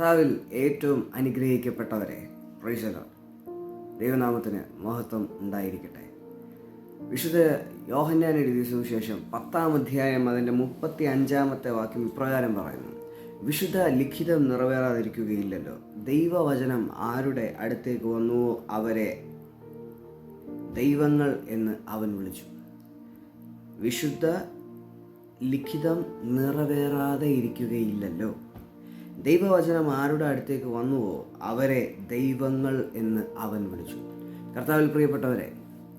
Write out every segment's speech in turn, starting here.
കർത്താവിൽ ഏറ്റവും അനുഗ്രഹിക്കപ്പെട്ടവരെ പ്രൈസലർ ദൈവനാമത്തിന് മഹത്വം ഉണ്ടായിരിക്കട്ടെ. വിശുദ്ധ യോഹന്നാൻ എഴുതിയ സുവിശേഷം പത്താം അധ്യായം അതിന്റെ മുപ്പത്തി അഞ്ചാമത്തെ വാക്യം ഇപ്രകാരം പറയുന്നു. വിശുദ്ധ ലിഖിതം നിറവേറാതിരിക്കുകയില്ലല്ലോ. ദൈവവചനം ആരുടെ അടുത്തേക്ക് വന്നുവോ അവരെ ദൈവങ്ങൾ എന്ന് അവൻ വിളിച്ചു. വിശുദ്ധ ലിഖിതം നിറവേറാതെ ഇരിക്കുകയില്ലല്ലോ. ദൈവവചനം ആരുടെ അടുത്തേക്ക് വന്നുവോ അവരെ ദൈവങ്ങൾ എന്ന് അവൻ വിളിച്ചു. കർത്താവിൽ പ്രിയപ്പെട്ടവരെ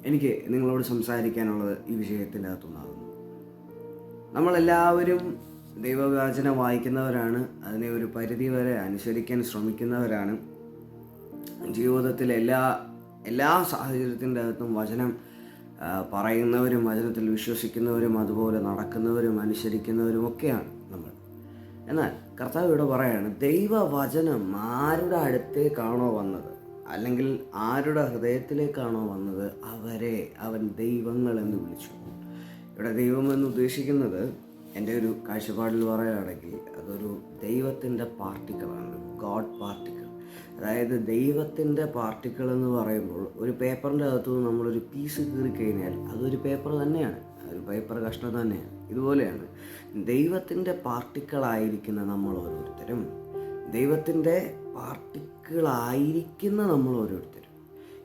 എനിക്ക് നിങ്ങളോട് സംസാരിക്കാനുള്ളത് ഈ വിഷയത്തിന്റെ അകത്തുനിന്നാകുന്നു. നമ്മളെല്ലാവരും ദൈവവചനം വായിക്കുന്നവരാണ് അതിനെ ഒരു പരിധി വരെ അനുസരിക്കാൻ ശ്രമിക്കുന്നവരാണ്. ജീവിതത്തിലെ എല്ലാ എല്ലാ സാഹചര്യത്തിന്റെ അകത്തും വചനം പറയുന്നവരും വചനത്തിൽ വിശ്വസിക്കുന്നവരും അതുപോലെ നടക്കുന്നവരും അനുസരിക്കുന്നവരും ഒക്കെയാണ്. എന്നാൽ കർത്താവ് ഇവിടെ പറയാണ് ദൈവവചനം ആരുടെ അടുത്തേക്കാണോ വന്നത്? അല്ലെങ്കിൽ ആരുടെ ഹൃദയത്തിലേക്കാണോ വന്നത്? അവരെ അവൻ ദൈവങ്ങൾ എന്ന് വിളിച്ചു. ഇവിടെ ദൈവം എന്ന് ഉദ്ദേശിക്കുന്നത് എന്റെ ഒരു കാഴ്ചപ്പാടിൽ പറയുകയാണെങ്കിൽ അതൊരു ദൈവത്തിന്റെ പാർട്ടിക്കളാണ് ഗോഡ് പാർട്ടിക്കൾ. അതായത് ദൈവത്തിന്റെ പാർട്ടിക്കിൾ എന്ന് പറയുമ്പോൾ ഒരു പേപ്പറിന്റെ അകത്തു നമ്മളൊരു പീസ് കീറി കഴിഞ്ഞാൽ അതൊരു പേപ്പർ തന്നെയാണ് ഒരു പേപ്പർ കഷ്ണം തന്നെയാണ്. ഇതുപോലെയാണ്. ദൈവത്തിന്റെ പാർട്ടിക്കളായിരിക്കുന്ന നമ്മൾ ഓരോരുത്തരും ദൈവത്തിന്റെ പാർട്ടിക്കിളായിരിക്കുന്ന നമ്മൾ ഓരോരുത്തരും.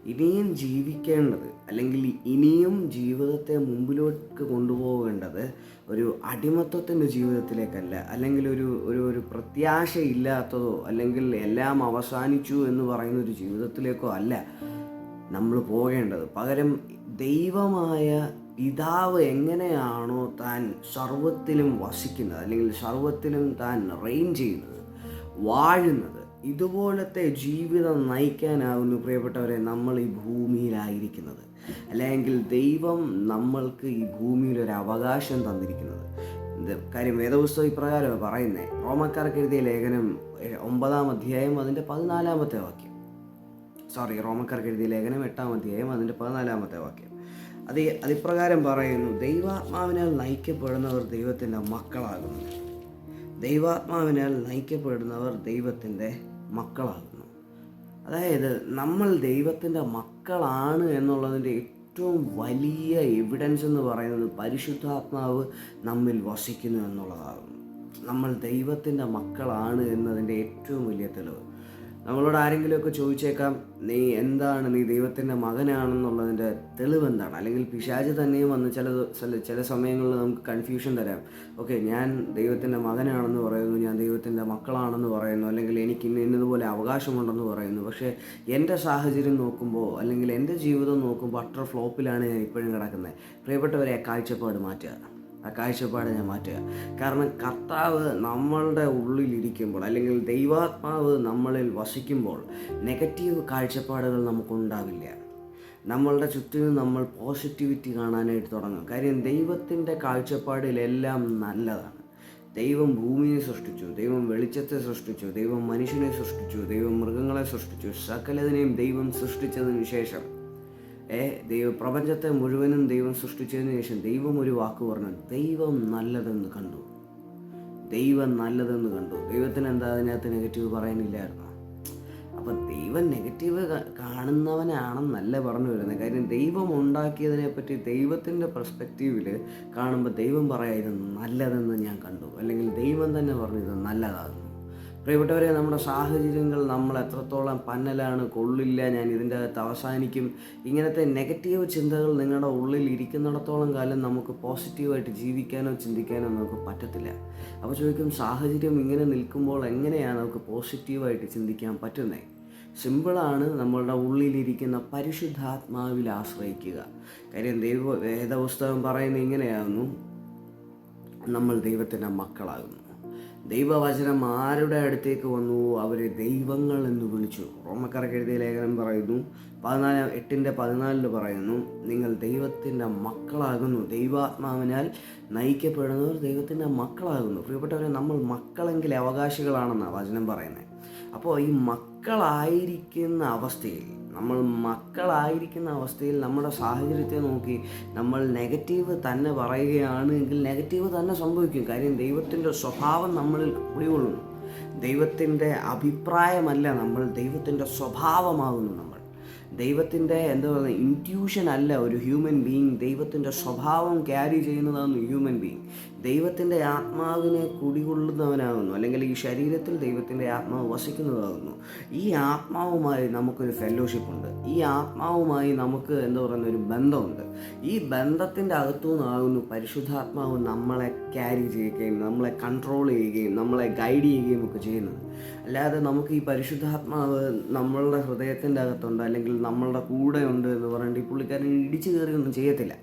ഇനിയും ജീവിക്കേണ്ടത് അല്ലെങ്കിൽ ഇനിയും ജീവിതത്തെ മുമ്പിലോട്ട് കൊണ്ടുപോകേണ്ടത് ഒരു അടിമത്വത്തിന്റെ ജീവിതത്തിലേക്കല്ല അല്ലെങ്കിൽ ഒരു ഒരു ഒരു പ്രത്യാശയില്ലാത്തതോ അല്ലെങ്കിൽ എല്ലാം അവസാനിച്ചു എന്ന് പറയുന്ന ഒരു ജീവിതത്തിലേക്കോ അല്ല നമ്മൾ പോകേണ്ടത്. പകരം ദൈവമായ പിതാവ് എങ്ങനെയാണോ താൻ സർവത്തിലും വസിക്കുന്നത് അല്ലെങ്കിൽ സർവത്തിലും താൻ റെയിൻ ചെയ്യുന്നത് വാഴുന്നത് ഇതുപോലത്തെ ജീവിതം നയിക്കാനാവുന്നു പ്രിയപ്പെട്ടവരെ നമ്മൾ ഈ ഭൂമിയിലായിരിക്കുന്നത്. അല്ലെങ്കിൽ ദൈവം നമ്മൾക്ക് ഈ ഭൂമിയിൽ ഒരു അവകാശം തന്നിരിക്കുന്നത്. കാര്യം വേദപുസ്തകം ഇപ്രകാരമാണ് പറയുന്നത് റോമക്കാർക്ക് എഴുതിയ ലേഖനം ഒമ്പതാം അധ്യായം അതിന്റെ പതിനാലാമത്തെ വാക്യം. സോറി റോമക്കാർക്ക് എഴുതിയ ലേഖനം എട്ടാം അധ്യായം അതിന്റെ പതിനാലാമത്തെ വാക്യം. അത് അതിപ്രകാരം പറയുന്നു. ദൈവാത്മാവിനാൽ നയിക്കപ്പെടുന്നവർ ദൈവത്തിന്റെ മക്കളാകുന്നു. ദൈവാത്മാവിനാൽ നയിക്കപ്പെടുന്നവർ ദൈവത്തിന്റെ മക്കളാകുന്നു. അതായത് നമ്മൾ ദൈവത്തിന്റെ മക്കളാണ് എന്നുള്ളതിന്റെ ഏറ്റവും വലിയ എവിഡൻസ് എന്ന് പറയുന്നത് പരിശുദ്ധാത്മാവ് നമ്മിൽ വസിക്കുന്നു എന്നുള്ളതാകുന്നു. നമ്മൾ ദൈവത്തിന്റെ മക്കളാണ് എന്നതിന്റെ ഏറ്റവും വലിയ തെളിവ്. നമ്മളോട് ആരെങ്കിലുമൊക്കെ ചോദിച്ചേക്കാം നീ എന്താണ്? നീ ദൈവത്തിന്റെ മകനാണെന്നുള്ളതിന്റെ തെളിവ് എന്താണ് അല്ലെങ്കിൽ പിശാജ് തന്നെയും വന്ന് ചില ചില സമയങ്ങളിൽ നമുക്ക് കൺഫ്യൂഷൻ തരാം. ഓക്കെ ഞാൻ ദൈവത്തിന്റെ മകനാണെന്ന് പറയുന്നു ഞാൻ ദൈവത്തിന്റെ മക്കളാണെന്ന് പറയുന്നു അല്ലെങ്കിൽ എനിക്ക് ഇന്ന ഇന്നതുപോലെ അവകാശമുണ്ടെന്ന് പറയുന്നു. പക്ഷേ എന്റെ സാഹചര്യം നോക്കുമ്പോൾ അല്ലെങ്കിൽ എന്റെ ജീവിതം നോക്കുമ്പോൾ അട്ടർ ഫ്ലോപ്പിലാണ് ഞാൻ ഇപ്പോഴും കിടക്കുന്നത്. പ്രിയപ്പെട്ടവരെ കാഴ്ചപ്പാട് മാറ്റുക. ആ കാഴ്ചപ്പാട് ഞാൻ മാറ്റുക. കാരണം കർത്താവ് നമ്മളുടെ ഉള്ളിലിരിക്കുമ്പോൾ അല്ലെങ്കിൽ ദൈവാത്മാവ് നമ്മളിൽ വസിക്കുമ്പോൾ നെഗറ്റീവ് കാഴ്ചപ്പാടുകൾ നമുക്കുണ്ടാവില്ല. നമ്മളുടെ ചുറ്റിനും നമ്മൾ പോസിറ്റിവിറ്റി കാണാനായിട്ട് തുടങ്ങും. കാര്യം ദൈവത്തിന്റെ കാഴ്ചപ്പാടിലെല്ലാം നല്ലതാണ്. ദൈവം ഭൂമിയെ സൃഷ്ടിച്ചു ദൈവം വെളിച്ചത്തെ സൃഷ്ടിച്ചു ദൈവം മനുഷ്യനെ സൃഷ്ടിച്ചു ദൈവം മൃഗങ്ങളെ സൃഷ്ടിച്ചു സകലതിനെയും ദൈവം സൃഷ്ടിച്ചതിന് ശേഷം ദൈവ പ്രപഞ്ചത്തെ മുഴുവനും ദൈവം സൃഷ്ടിച്ചതിന് ശേഷം ദൈവം ഒരു വാക്ക് പറഞ്ഞു. ദൈവം നല്ലതെന്ന് കണ്ടു. ദൈവം നല്ലതെന്ന് കണ്ടു. ദൈവത്തിന് എന്താ അതിനകത്ത് നെഗറ്റീവ് പറയാനില്ലായിരുന്നു. അപ്പൊ ദൈവം നെഗറ്റീവ് കാണുന്നവനാണെന്നല്ല പറഞ്ഞു വരുന്നത്. കാര്യം ദൈവം ഉണ്ടാക്കിയതിനെ പറ്റി ദൈവത്തിന്റെ പെർസ്പെക്റ്റീവിൽ കാണുമ്പോൾ ദൈവം പറയാ ഇത് നല്ലതെന്ന് ഞാൻ കണ്ടു. അല്ലെങ്കിൽ ദൈവം തന്നെ പറഞ്ഞു ഇത് നല്ലതാകുന്നു പ്രിയപ്പെട്ടവരെ നമ്മുടെ സാഹചര്യങ്ങൾ നമ്മൾ എത്രത്തോളം പന്നലാണ് കൊള്ളില്ല ഞാൻ ഇതിന്റെ അകത്ത് അവസാനിക്കും. ഇങ്ങനത്തെ നെഗറ്റീവ് ചിന്തകൾ നിങ്ങളുടെ ഉള്ളിൽ ഇരിക്കുന്നിടത്തോളം കാലം നമുക്ക് പോസിറ്റീവായിട്ട് ജീവിക്കാനോ ചിന്തിക്കാനോ നമുക്ക് പറ്റത്തില്ല. അപ്പോൾ ചോദിക്കും സാഹചര്യം ഇങ്ങനെ നിൽക്കുമ്പോൾ എങ്ങനെയാണ് നമുക്ക് പോസിറ്റീവായിട്ട് ചിന്തിക്കാൻ പറ്റുന്നത് സിമ്പിളാണ് നമ്മളുടെ ഉള്ളിലിരിക്കുന്ന പരിശുദ്ധാത്മാവിൽ ആശ്രയിക്കുക. കാര്യം ദൈവ വേദപുസ്തകം പറയുന്നത് ഇങ്ങനെയാകുന്നു. നമ്മൾ ദൈവത്തിന്റെ മക്കളാകുന്നു. ദൈവവചനം ആരുടെ അടുത്തേക്ക് വന്നു? അവരെ ദൈവങ്ങൾ എന്ന് വിളിച്ചു. റോമക്കാർക്ക് എഴുതിയ ലേഖനം പറയുന്നു. പതിനാല് എട്ടിന്റെ പതിനാലിൽ പറയുന്നു നിങ്ങൾ ദൈവത്തിന്റെ മക്കളാകുന്നു. ദൈവാത്മാവിനാൽ നയിക്കപ്പെടുന്നവർ ദൈവത്തിന്റെ മക്കളാകുന്നു. പ്രിയപ്പെട്ടവരെ നമ്മൾ മക്കളെങ്കിൽ അവകാശികളാണെന്നാണ് വചനം പറയുന്നത് അപ്പോൾ ഈ മക്കളായിരിക്കുന്ന അവസ്ഥയിൽ നമ്മൾ മക്കളായിരിക്കുന്ന അവസ്ഥയിൽ നമ്മുടെ സാഹചര്യത്തെ നോക്കി നമ്മൾ നെഗറ്റീവ് തന്നെ പറയുകയാണ് എങ്കിൽ നെഗറ്റീവ് തന്നെ സംഭവിക്കും. കാര്യം ദൈവത്തിന്റെ സ്വഭാവം നമ്മളിൽ കുടികൊള്ളുന്നു ദൈവത്തിന്റെ അഭിപ്രായമല്ല നമ്മൾ ദൈവത്തിന്റെ സ്വഭാവമാകുന്നു നമ്മൾ. ദൈവത്തിന്റെ എന്താ പറയുക ഇന്റ്യൂഷൻ അല്ല ഒരു ഹ്യൂമൻ ബീങ് ദൈവത്തിന്റെ സ്വഭാവം ക്യാരി ചെയ്യുന്നതാണ് ഹ്യൂമൻ ബീങ് ദൈവത്തിന്റെ ആത്മാവിനെ കുടികൊള്ളുന്നവനാകുന്നു അല്ലെങ്കിൽ ഈ ശരീരത്തിൽ ദൈവത്തിന്റെ ആത്മാവ് വസിക്കുന്നതാകുന്നു. ഈ ആത്മാവുമായി നമുക്കൊരു ഫെലോഷിപ്പ് ഉണ്ട്. ഈ ആത്മാവുമായി നമുക്ക് എന്താ പറയുന്ന ഒരു ബന്ധമുണ്ട്. ഈ ബന്ധത്തിന്റെ അകത്തു നിന്നാകുന്നു പരിശുദ്ധാത്മാവ് നമ്മളെ ക്യാരി ചെയ്യുകയും നമ്മളെ കൺട്രോൾ ചെയ്യുകയും നമ്മളെ ഗൈഡ് ചെയ്യുകയും ഒക്കെ ചെയ്യുന്നത്. അല്ലാതെ നമുക്ക് ഈ പരിശുദ്ധാത്മാവ് നമ്മളുടെ ഹൃദയത്തിന്റെ അകത്തുണ്ട് അല്ലെങ്കിൽ നമ്മളുടെ കൂടെ ഉണ്ട് എന്ന് പറഞ്ഞിട്ട് ഈ പുള്ളിക്കാരൻ ഇടിച്ചു കയറിയൊന്നും ചെയ്യത്തില്ല.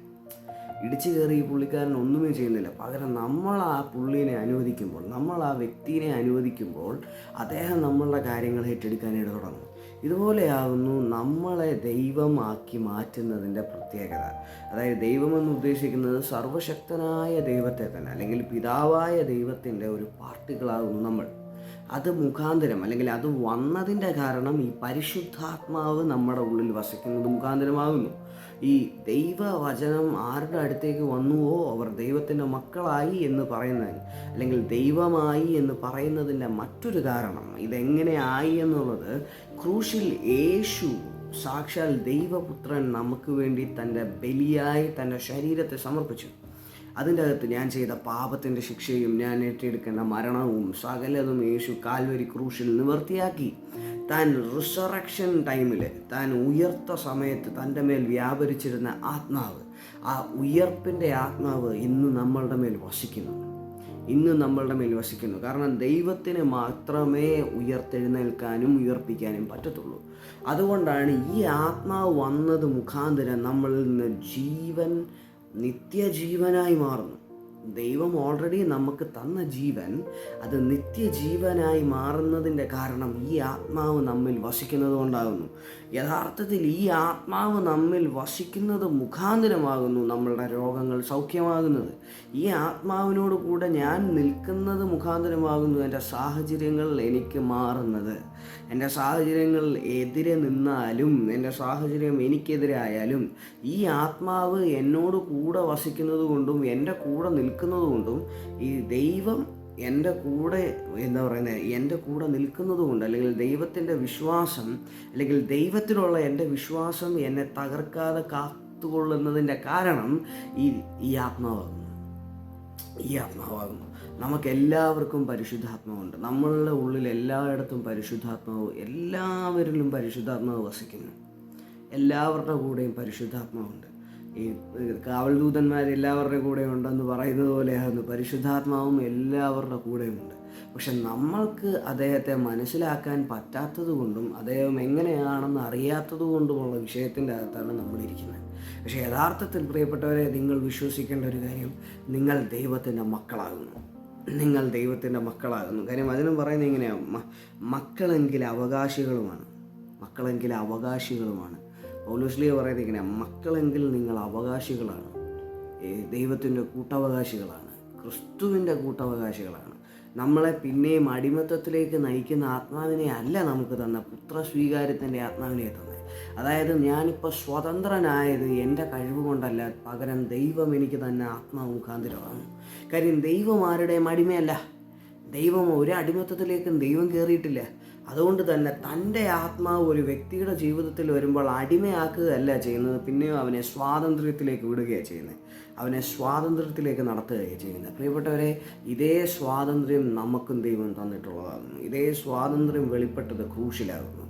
ഇടിച്ചു കയറി ഈ പുള്ളിക്കാരൻ ഒന്നുമേ ചെയ്യുന്നില്ല. പകരം നമ്മൾ ആ പുള്ളിനെ അനുവദിക്കുമ്പോൾ നമ്മൾ ആ വ്യക്തിനെ അനുവദിക്കുമ്പോൾ അദ്ദേഹം നമ്മളുടെ കാര്യങ്ങൾ ഏറ്റെടുക്കാനായിട്ട് തുടങ്ങും. ഇതുപോലെയാകുന്നു നമ്മളെ ദൈവമാക്കി മാറ്റുന്നതിന്റെ പ്രത്യേകത. അതായത് ദൈവമെന്ന് ഉദ്ദേശിക്കുന്നത് സർവശക്തനായ ദൈവത്തെ തന്നെ അല്ലെങ്കിൽ പിതാവായ ദൈവത്തിന്റെ ഒരു പാർട്ടികളാകുന്നു നമ്മൾ. അത് മുഖാന്തരം അല്ലെങ്കിൽ അത് വന്നതിന്റെ കാരണം ഈ പരിശുദ്ധാത്മാവ് നമ്മുടെ ഉള്ളിൽ വസിക്കുന്നത് മുഖാന്തരമാകുന്നു ഈ ദൈവവചനം ആരുടെ അടുത്തേക്ക് വന്നുവോ അവർ ദൈവത്തിന്റെ മക്കളായി എന്ന് പറയുന്നതിന് അല്ലെങ്കിൽ ദൈവമായി എന്ന് പറയുന്നതിന്റെ മറ്റൊരു കാരണം ഇതെങ്ങനെ ആയി എന്നുള്ളത് ക്രൂശിൽ യേശു സാക്ഷാൽ ദൈവപുത്രൻ നമുക്ക് വേണ്ടി തന്റെ ബലിയായി തന്റെ ശരീരത്തെ സമർപ്പിച്ചു. അതിന്റെ അകത്ത് ഞാൻ ചെയ്ത പാപത്തിന്റെ ശിക്ഷയും ഞാൻ ഏറ്റെടുക്കേണ്ട മരണവും സകലതും യേശു കാൽവരി ക്രൂശിൽ നിവർത്തിയാക്കി. താൻ റിസറക്ഷൻ ടൈമിൽ താൻ ഉയർത്ത സമയത്ത് തന്റെ മേൽ വ്യാപരിച്ചിരുന്ന ആത്മാവ് ആ ഉയർപ്പിന്റെ ആത്മാവ് ഇന്ന് നമ്മളുടെ മേൽ വസിക്കുന്നു. ഇന്ന് നമ്മളുടെ മേൽ വസിക്കുന്നു. കാരണം ദൈവത്തിന് മാത്രമേ ഉയർത്തെഴുന്നേൽക്കാനും ഉയർപ്പിക്കാനും പറ്റത്തുള്ളൂ. അതുകൊണ്ടാണ് ഈ ആത്മാവ് വന്നത് മുഖാന്തരം നമ്മളിൽ നിന്ന് ജീവൻ നിത്യജീവനായി മാറുന്നു. ദൈവം ഓൾറെഡി നമുക്ക് തന്ന ജീവൻ അത് നിത്യജീവനായി മാറുന്നതിന്റെ കാരണം ഈ ആത്മാവ് നമ്മിൽ വസിക്കുന്നത് കൊണ്ടാകുന്നു. യഥാർത്ഥത്തിൽ ഈ ആത്മാവ് നമ്മിൽ വസിക്കുന്നത് മുഖാന്തരമാകുന്നു നമ്മളുടെ രോഗങ്ങൾ സൗഖ്യമാകുന്നത്. ഈ ആത്മാവിനോട് കൂടെ ഞാൻ നിൽക്കുന്നത് മുഖാന്തരമാകുന്നു എന്റെ സാഹചര്യങ്ങൾ എനിക്ക് മാറുന്നത്. എന്റെ സാഹചര്യങ്ങൾ എതിരെ നിന്നാലും എന്റെ സാഹചര്യം എനിക്കെതിരായാലും ഈ ആത്മാവ് എന്നോട് കൂടെ വസിക്കുന്നത് കൊണ്ടും എന്റെ കൂടെ നിൽക്കുന്നത് കൊണ്ടും ഈ ദൈവം എന്റെ കൂടെ എന്താ പറയുന്നത് എന്റെ കൂടെ നിൽക്കുന്നത് കൊണ്ട് അല്ലെങ്കിൽ ദൈവത്തിന്റെ വിശ്വാസം അല്ലെങ്കിൽ ദൈവത്തിലുള്ള എന്റെ വിശ്വാസം എന്നെ തകർക്കാതെ കാത്തുകൊള്ളുന്നതിന്റെ കാരണം ഈ ഈ ആത്മാവാകുന്നു. ഈ ആത്മാവാകുന്നു. നമുക്ക് എല്ലാവർക്കും പരിശുദ്ധാത്മാവുണ്ട്. നമ്മളുടെ ഉള്ളിൽ എല്ലായിടത്തും പരിശുദ്ധാത്മാവ് എല്ലാവരിലും പരിശുദ്ധാത്മാവ് വസിക്കുന്നു. എല്ലാവരുടെ കൂടെയും പരിശുദ്ധാത്മാവുണ്ട്. ഈ കാവൽദൂതന്മാർ എല്ലാവരുടെ കൂടെ ഉണ്ടെന്ന് പറയുന്നത് പോലെയാകുന്നു പരിശുദ്ധാത്മാവും എല്ലാവരുടെ കൂടെയുമുണ്ട്. പക്ഷെ നമ്മൾക്ക് അദ്ദേഹത്തെ മനസ്സിലാക്കാൻ പറ്റാത്തത് കൊണ്ടും അദ്ദേഹം എങ്ങനെയാണെന്ന് അറിയാത്തത് കൊണ്ടുമുള്ള വിഷയത്തിന്റെ അകത്താണ് നമ്മളിരിക്കുന്നത്. പക്ഷെ യഥാർത്ഥത്തിൽ പ്രിയപ്പെട്ടവരെ നിങ്ങൾ വിശ്വസിക്കേണ്ട ഒരു കാര്യം നിങ്ങൾ ദൈവത്തിന്റെ മക്കളാകുന്നു. നിങ്ങൾ ദൈവത്തിന്റെ മക്കളാകുന്നു. കാര്യം അതിനും പറയുന്നത് എങ്ങനെയാണ് മക്കളെങ്കിൽ അവകാശികളുമാണ്. മക്കളെങ്കിൽ അവകാശികളുമാണ്. പൗലോസ്ലിയ പറയുന്നത് ഇങ്ങനെ മക്കളെങ്കിൽ നിങ്ങൾ അവകാശികളാണ്. ദൈവത്തിന്റെ കൂട്ടവകാശികളാണ്. ക്രിസ്തുവിന്റെ കൂട്ടവകാശികളാണ്. നമ്മളെ പിന്നെയും അടിമത്തത്തിലേക്ക് നയിക്കുന്ന ആത്മാവിനെ അല്ല നമുക്ക് തന്ന പുത്ര സ്വീകാര്യത്തിന്റെ ആത്മാവിനെ തന്നെ അതായത് ഞാനിപ്പോൾ സ്വതന്ത്രനായത് എന്റെ കഴിവ് കൊണ്ടല്ല പകരം ദൈവം എനിക്ക് തന്നെ ആത്മാവ് മുഖാന്തരമാണ്. കാര്യം ദൈവം ആരുടെയും അടിമയല്ല. ദൈവം ഒരു അടിമത്തത്തിലേക്കും ദൈവം കയറിയിട്ടില്ല അതുകൊണ്ട് തന്നെ തന്റെ ആത്മാവ് ഒരു വ്യക്തിയുടെ ജീവിതത്തിൽ വരുമ്പോൾ അടിമയാക്കുകയല്ല ചെയ്യുന്നത് പിന്നെയും അവനെ സ്വാതന്ത്ര്യത്തിലേക്ക് വിടുകയാണ് ചെയ്യുന്നത്. അവനെ സ്വാതന്ത്ര്യത്തിലേക്ക് നടത്തുകയാണ് ചെയ്യുന്നത്. പ്രിയപ്പെട്ടവരെ ഇതേ സ്വാതന്ത്ര്യം നമുക്കും ദൈവം തന്നിട്ടുള്ളതാകുന്നു. ഇതേ സ്വാതന്ത്ര്യം വെളിപ്പെട്ടത് ക്രൂശിലാകുന്നു.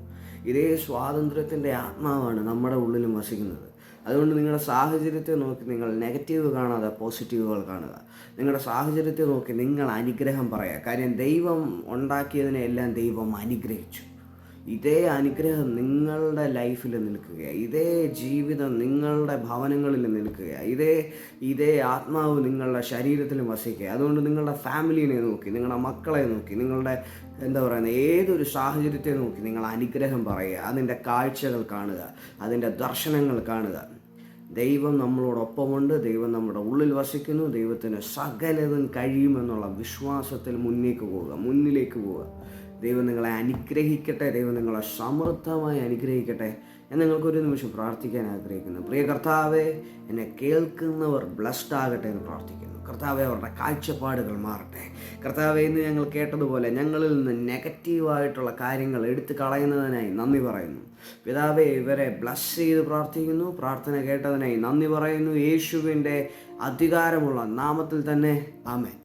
ഇതേ സ്വാതന്ത്ര്യത്തിന്റെ ആത്മാവാണ് നമ്മുടെ ഉള്ളിലും വസിക്കുന്നത്. അതുകൊണ്ട് നിങ്ങളുടെ സാഹചര്യത്തെ നോക്കി നിങ്ങൾ നെഗറ്റീവ് കാണാതെ പോസിറ്റീവുകൾ കാണുക. നിങ്ങളുടെ സാഹചര്യത്തെ നോക്കി നിങ്ങൾ അനുഗ്രഹം പറയുക. കാര്യം ദൈവം ഉണ്ടാക്കിയതിനെ എല്ലാം ദൈവം അനുഗ്രഹിച്ചു. ഇതേ അനുഗ്രഹം നിങ്ങളുടെ ലൈഫിൽ നിൽക്കുക ഇതേ ജീവിതം നിങ്ങളുടെ ഭവനങ്ങളിൽ നിൽക്കുക ഇതേ ഇതേ ആത്മാവ് നിങ്ങളുടെ ശരീരത്തിൽ വസിക്കുക അതുകൊണ്ട് നിങ്ങളുടെ ഫാമിലിനെ നോക്കി നിങ്ങളുടെ മക്കളെ നോക്കി നിങ്ങളുടെ എന്താ പറയുന്നത് ഏതൊരു സാഹചര്യത്തെ നോക്കി നിങ്ങൾ അനുഗ്രഹം പറയുക. അതിന്റെ കാഴ്ചകൾ കാണുക അതിന്റെ ദർശനങ്ങൾ കാണുക. ദൈവം നമ്മളോടൊപ്പമുണ്ട് ദൈവം നമ്മുടെ ഉള്ളിൽ വസിക്കുന്നു ദൈവത്തിന് സകലതും കഴിയുമെന്നുള്ള വിശ്വാസത്തിൽ മുന്നേക്ക് പോവുക മുന്നിലേക്ക് പോവുക. ദൈവം നിങ്ങളെ അനുഗ്രഹിക്കട്ടെ ദൈവം നിങ്ങളെ സമൃദ്ധമായി അനുഗ്രഹിക്കട്ടെ ഞാൻ നിങ്ങൾക്കൊരു നിമിഷം പ്രാർത്ഥിക്കാൻ ആഗ്രഹിക്കുന്നു. പ്രിയ കർത്താവെ എന്നെ കേൾക്കുന്നവർ ബ്ലസ്ഡ് ആകട്ടെ എന്ന് പ്രാർത്ഥിക്കുന്നു. കർത്താവെ അവരുടെ കാഴ്ചപ്പാടുകൾ മാറട്ടെ. കർത്താവെ ഇന്ന് ഞങ്ങൾ കേട്ടതുപോലെ ഞങ്ങളിൽ നിന്ന് നെഗറ്റീവായിട്ടുള്ള കാര്യങ്ങൾ എടുത്തു കളയുന്നതിനായി നന്ദി പറയുന്നു. പിതാവെ ഇവരെ ബ്ലസ് ചെയ്ത് പ്രാർത്ഥിക്കുന്നു. പ്രാർത്ഥന കേട്ടതിനായി നന്ദി പറയുന്നു. യേശുവിന്റെ അധികാരമുള്ള നാമത്തിൽ തന്നെ. ആമേൻ.